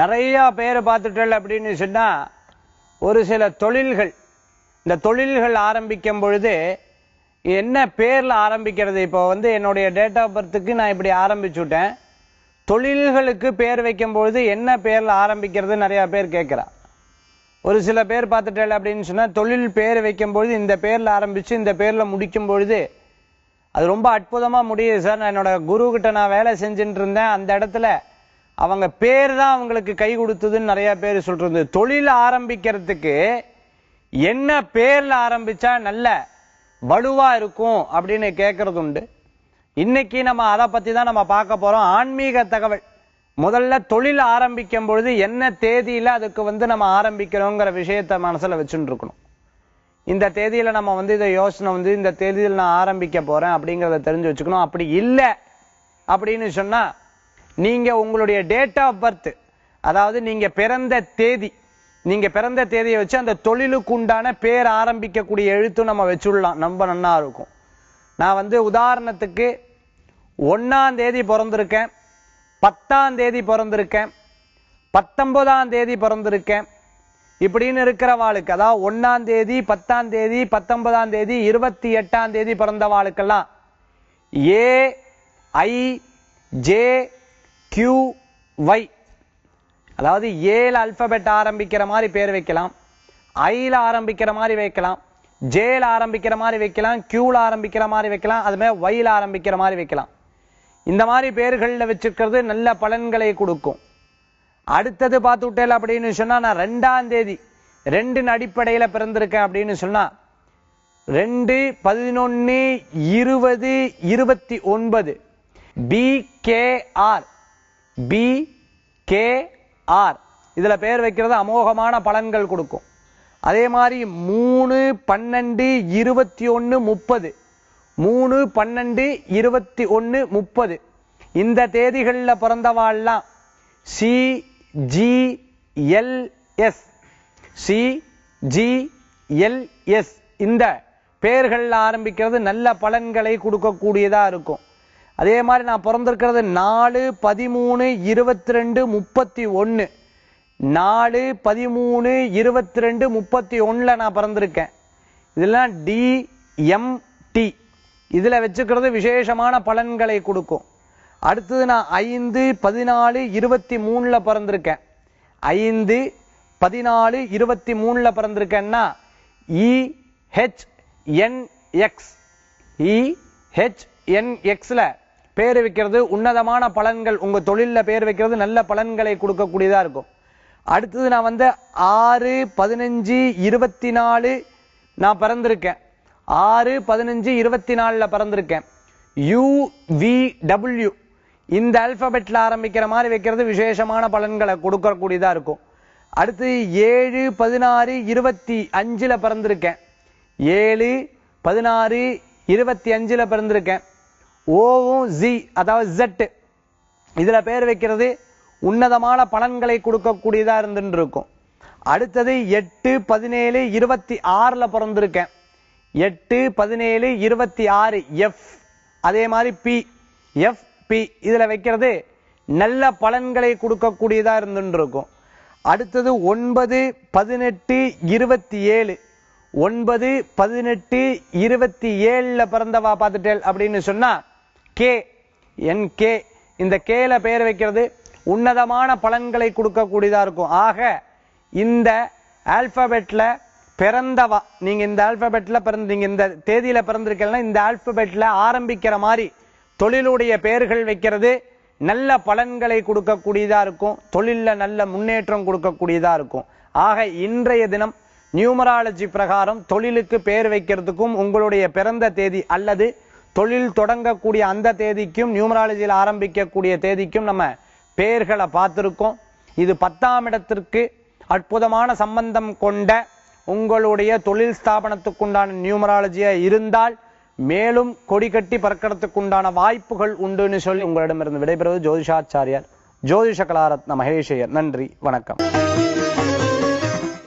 நிறைய பேரை பார்த்துட்டல் அப்படின்னு சொன்னால் ஒரு சில தொழில்கள் இந்த தொழில்கள் ஆரம்பிக்கும் பொழுது என்ன பேரில் ஆரம்பிக்கிறது? இப்போ வந்து என்னுடைய டேட் ஆஃப் பர்த்துக்கு நான் இப்படி ஆரம்பிச்சுட்டேன். தொழில்களுக்கு பேர் வைக்கும் பொழுது என்ன பேரில் ஆரம்பிக்கிறது நிறையா பேர் கேட்குறா. ஒரு சில பேர் பார்த்துட்டல அப்படின்னு சொன்னால் தொழில் பேர் வைக்கும் பொழுது இந்த பேரில் ஆரம்பித்து இந்த பேரில் முடிக்கும் பொழுது அது ரொம்ப அற்புதமாக முடியுது சார். நான் என்னோட குரு நான் வேலை செஞ்சுட்டு இருந்தேன். அந்த இடத்துல அவங்க பேர் தான் அவங்களுக்கு கை கொடுத்ததுன்னு நிறைய பேர் சொல்றது. தொழில் ஆரம்பிக்கிறதுக்கு என்ன பேர்ல ஆரம்பிச்சா நல்ல வலுவா இருக்கும் அப்படின்னு கேட்கறது உண்டு. இன்னைக்கு நம்ம அதை பத்தி தான் நம்ம பார்க்க போறோம். ஆன்மீக தகவல். முதல்ல தொழில் ஆரம்பிக்கும் பொழுது என்ன தேதியில அதுக்கு வந்து நம்ம ஆரம்பிக்கிறோங்கிற விஷயத்த மனசுல வச்சுட்டு இருக்கணும் இந்த தேதியில நம்ம வந்து இதை யோசனை வந்து இந்த தேதியில் நான் ஆரம்பிக்க போறேன் அப்படிங்கிறத தெரிஞ்சு வச்சுக்கணும். அப்படி இல்லை அப்படின்னு சொன்னா நீங்கள் உங்களுடைய டேட் ஆஃப் பர்த் அதாவது நீங்கள் பிறந்த தேதி நீங்கள் பிறந்த தேதியை வச்சு அந்த தொழிலுக்கு உண்டான பேர் ஆரம்பிக்கக்கூடிய எழுத்து நம்ம வச்சுடலாம். ரொம்ப நன்னா இருக்கும். நான் வந்து உதாரணத்துக்கு ஒன்றாம் தேதி பிறந்திருக்கேன் பத்தாம் தேதி பிறந்திருக்கேன் பத்தொன்பதாம் தேதி பிறந்திருக்கேன். இப்படின்னு இருக்கிறவாளுக்கு அதாவது ஒன்றாம் தேதி பத்தாம் தேதி பத்தொன்பதாம் தேதி இருபத்தி எட்டாம் தேதி பிறந்தவாளுக்கெல்லாம் A I J Q Y அதாவது ஏழு அல்பபெட் ஆரம்பிக்கிற மாதிரி பேர் வைக்கலாம். ஐல ஆரம்பிக்கிற மாதிரி வைக்கலாம். ஜேல ஆரம்பிக்கிற மாதிரி வைக்கலாம். கியூல ஆரம்பிக்கிற மாதிரி வைக்கலாம். அது மாதிரி ஆரம்பிக்கிற மாதிரி வைக்கலாம். இந்த மாதிரி பேர்களில் வச்சுருக்கிறது நல்ல பலன்களை கொடுக்கும். அடுத்தது பார்த்துவிட்டேன் அப்படின்னு சொன்னால் நான் ரெண்டாம் தேதி ரெண்டின் அடிப்படையில் பிறந்திருக்கேன் அப்படின்னு சொன்னால் ரெண்டு பதினொன்று இருபது இருபத்தி ஒன்பது. பிகேஆர் பி கே ஆர் இதில் பேர் வைக்கிறது அமோகமான பலன்கள் கொடுக்கும். அதே மாதிரி மூணு பன்னெண்டு இருபத்தி ஒன்று முப்பது. மூணு பன்னெண்டு இருபத்தி ஒன்று முப்பது. இந்த தேதிகளில் பிறந்தவாள்லாம் C G L S C G L S இந்த பெயர்களில் ஆரம்பிக்கிறது நல்ல பலன்களை கொடுக்கக்கூடியதாக இருக்கும். அதே மாதிரி நான் பிறந்திருக்கிறது நாலு பதிமூணு இருபத்தி ரெண்டு முப்பத்தி ஒன்று நாலு பதிமூணு இருபத்தி ரெண்டு முப்பத்தி ஒன்றில் நான் பிறந்திருக்கேன். இதெல்லாம் டிஎம்டி இதில் வச்சுக்கிறது விசேஷமான பலன்களை கொடுக்கும். அடுத்தது நான் ஐந்து பதினாலு இருபத்தி மூணில் பிறந்திருக்கேன். ஐந்து பதினாலு இருபத்தி மூணில் பிறந்திருக்கேன்னா இஹெச்என்எக்ஸ் இஹெச்என்எக்ஸில் பேர் வைக்கிறது உன்னதமான பலன்கள். உங்க தொழிலில் பேர் வைக்கிறது நல்ல பலன்களை கொடுக்கக்கூடியதா இருக்கும். அடுத்தது நான் வந்து ஆறு பதினஞ்சு இருபத்தி நாலு நான் பிறந்திருக்கேன். ஆறு பதினஞ்சு இருபத்தி நாலில் பிறந்திருக்கேன். யூவிடபிள்யூ வி டபிள்யூ இந்த அல்பபெட்டில் ஆரம்பிக்கிற மாதிரி வைக்கிறது விசேஷமான பலன்களை கொடுக்கக்கூடியதாக இருக்கும். அடுத்து ஏழு பதினாறு இருபத்தி அஞ்சில் பிறந்திருக்கேன். ஏழு பதினாறு இருபத்தி அஞ்சில் பிறந்திருக்கேன். ஓவும் ஜி அதாவது ஜெட் இதில் பேர் வைக்கிறது உன்னதமான பலன்களை கொடுக்கக்கூடியதாக இருந்துட்டு இருக்கும் அடுத்தது எட்டு பதினேழு இருபத்தி ஆறில் பிறந்திருக்கேன். எட்டு பதினேழு இருபத்தி ஆறு எஃப் அதே மாதிரி பி எஃப் பி இதில் வைக்கிறது நல்ல பலன்களை கொடுக்கக்கூடியதாக இருந்துட்டு இருக்கும் அடுத்தது ஒன்பது பதினெட்டு இருபத்தி ஏழு. ஒன்பது பதினெட்டு இருபத்தி ஏழில் பிறந்தவா பார்த்துட்டேன் அப்படின்னு சொன்னால் கே என் கே இந்த கேல பெயர் வைக்கிறது உன்னதமான பலன்களை கொடுக்கக்கூடியதாக இருக்கும். ஆக இந்த ஆல்ஃபபெட்டில் பிறந்தவா நீங்கள் இந்த ஆல்பபெட்ல நீங்கள் இந்த தேதியில் பிறந்திருக்கீங்கன்னா இந்த ஆல்பபெட்ல ஆரம்பிக்கிற மாதிரி தொழிலுடைய பெயர்கள் வைக்கிறது நல்ல பலன்களை கொடுக்கக்கூடியதாக இருக்கும். தொழிலில் நல்ல முன்னேற்றம் கொடுக்கக்கூடியதாக இருக்கும். ஆக இன்றைய தினம் நியூமராலஜி பிரகாரம் தொழிலுக்கு பெயர் வைக்கிறதுக்கும் உங்களுடைய பிறந்த தேதி அல்லது தொழில் தொடங்கக்கூடிய அந்த தேதிக்கும் நியூமராலஜியில் ஆரம்பிக்கக்கூடிய தேதிக்கும் நம்ம பெயர்களை பார்த்துருக்கோம். இது பத்தாம் இடத்திற்கு அற்புதமான சம்பந்தம் கொண்ட உங்களுடைய தொழில் ஸ்தாபனத்துக்குண்டான நியூமராலஜியாக இருந்தால் மேலும் கொடி கட்டி பறக்கிறதுக்குண்டான வாய்ப்புகள் உண்டுன்னு சொல்லி உங்களிடமிருந்து விடைபெறுவது ஜோதிஷாச்சாரியார். ஜோதிஷ கலாரத்ன மகேஷையர் நன்றி. வணக்கம்.